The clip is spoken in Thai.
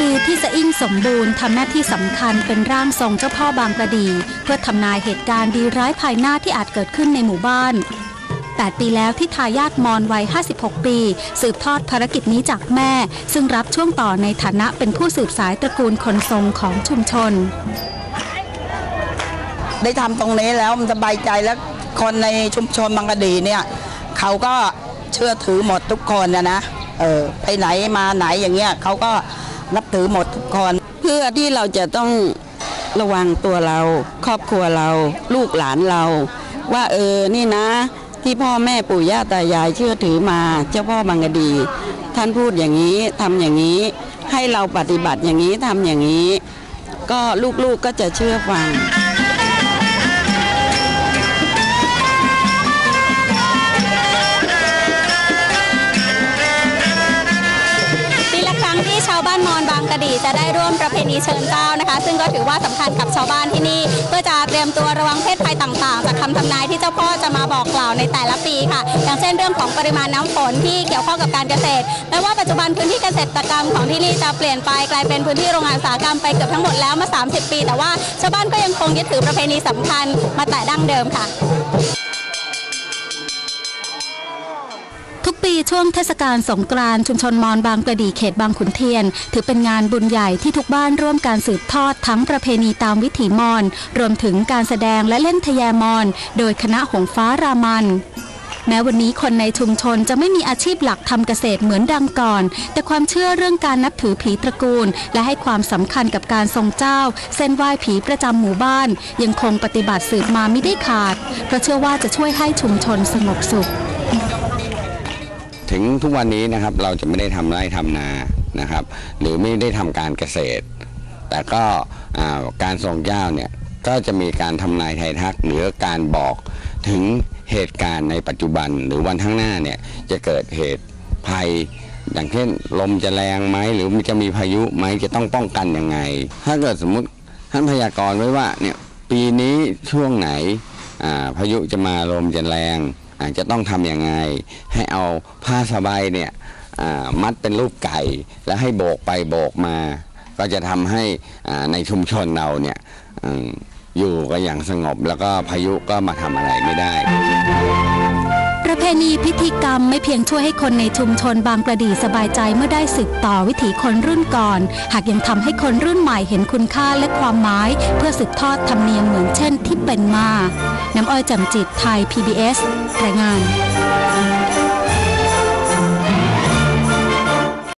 ปีที่สมบูรณ์ทำหน้าที่สำคัญเป็นร่างทรงเจ้าพ่อบางกระดี เพื่อทำนายเหตุการณ์ดีร้ายภายหน้าที่อาจเกิดขึ้นในหมู่บ้าน 8 ปีแล้วที่ทายาทมอนวัย 56 ปี สืบทอดภารกิจนี้จากแม่ ซึ่งรับช่วงต่อในฐานะเป็นผู้สืบสายตระกูลคนทรงของชุมชน ได้ทำตรงนี้แล้วมันสบายใจแล้วคนในชุมชนบางกระดีเนี่ยเขาก็เชื่อถือหมดทุกคนนะนะเออไปไหนมาไหนอย่างเงี้ยเขาก็ นับถือหมดทุกคนเพื่อที่เราจะต้องระวังตัวเรา ครอบครัวเรา ลูกหลานเรา ว่าเออนี่นะ ที่พ่อแม่ปู่ย่าตายายเชื่อถือมาเจ้าพ่อบางกะดี ท่านพูดอย่างนี้ทำอย่างนี้ ให้เราปฏิบัติอย่างนี้ทำอย่างนี้ ก็ลูกๆก็จะเชื่อฟังะดีจะได้ร่วมประเพณีเชิญเจ้านะคะ ซึ่งก็ถือว่าสำคัญกับชาวบ้านที่นี่ เพื่อจะเตรียมตัวระวังเพศภัยต่างๆ จากคำทำนายที่เจ้าพ่อจะมาบอกกล่าวในแต่ละปีค่ะ อย่างเช่นเรื่องของปริมาณน้ำฝนที่เกี่ยวข้องกับการเกษตรแม้ว่าปัจจุบันพื้นที่เกษตรกรรมของที่นี่จะเปลี่ยนไปกลายเป็นพื้นที่โรงงานอุตสาหกรรมไปเกือบทั้งหมดแล้วมา 30 ปี แต่ว่าชาวบ้านก็ยังคงยึดถือประเพณีสำคัญมาแต่ดั้งเดิมค่ะ ปีช่วงเทศกาลสงกรานต์ชุมชนมอญบางกระดีเขตบางขุนเทียน ถือเป็นงานบุญใหญ่ที่ทุกบ้านร่วมการสืบทอดทั้งประเพณีตามวิถีมอญรวมถึงการแสดงและเล่นทแยมอนโดยคณะหงฟ้ารามันแม้วันนี้คนในชุมชนจะไม่มีอาชีพหลักทำเกษตรเหมือนดังก่อน แต่ความเชื่อเรื่องการนับถือผีตระกูล และให้ความสำคัญกับการทรงเจ้า เส้นไหว้ผีประจำหมู่บ้าน ยังคงปฏิบัติสืบมาไม่ได้ขาด เพราะเชื่อว่าจะช่วยให้ชุมชนสงบสุข ถึงทุกวันนี้นะครับเราจะไม่ได้ทำไร่ทำนานะครับ หรือไม่ได้ทำการเกษตร แต่ก็การทรงเจ้าเนี่ยก็จะมีการทำนายไทยทักหรือการบอกถึงเหตุการณ์ในปัจจุบันหรือวันข้างหน้าเนี่ยจะเกิดเหตุภัย อย่างเช่น ลมจะแรงไหมหรือมันจะมีพายุไหมจะต้องป้องกันยังไง ถ้าเกิดสมมุติท่านพยากรณ์ไว้ว่าเนี่ยปีนี้ช่วงไหนพายุจะมาลมจะแรง จะต้องทำอย่างไง ให้เอาผ้าสบายเนี่ยมัดเป็นรูปไก่ แล้วให้โบกไปโบกมา ก็จะทำให้ในชุมชนเราเนี่ยอืมอยู่กันอย่างสงบแล้วก็พายุก็มาทำอะไรไม่ได้ ประเพณีพิธีกรรมไม่เพียงช่วยให้คนในชุมชนบางประดีสบายใจเมื่อได้สืบต่อวิถีคนรุ่นก่อน หากยังทำให้คนรุ่นใหม่เห็นคุณค่าและความหมาย เพื่อสืบทอดธรรมเนียมเหมือนเช่นที่เป็นมา น้ำอ้อยจำจิตไทย PBS รายงาน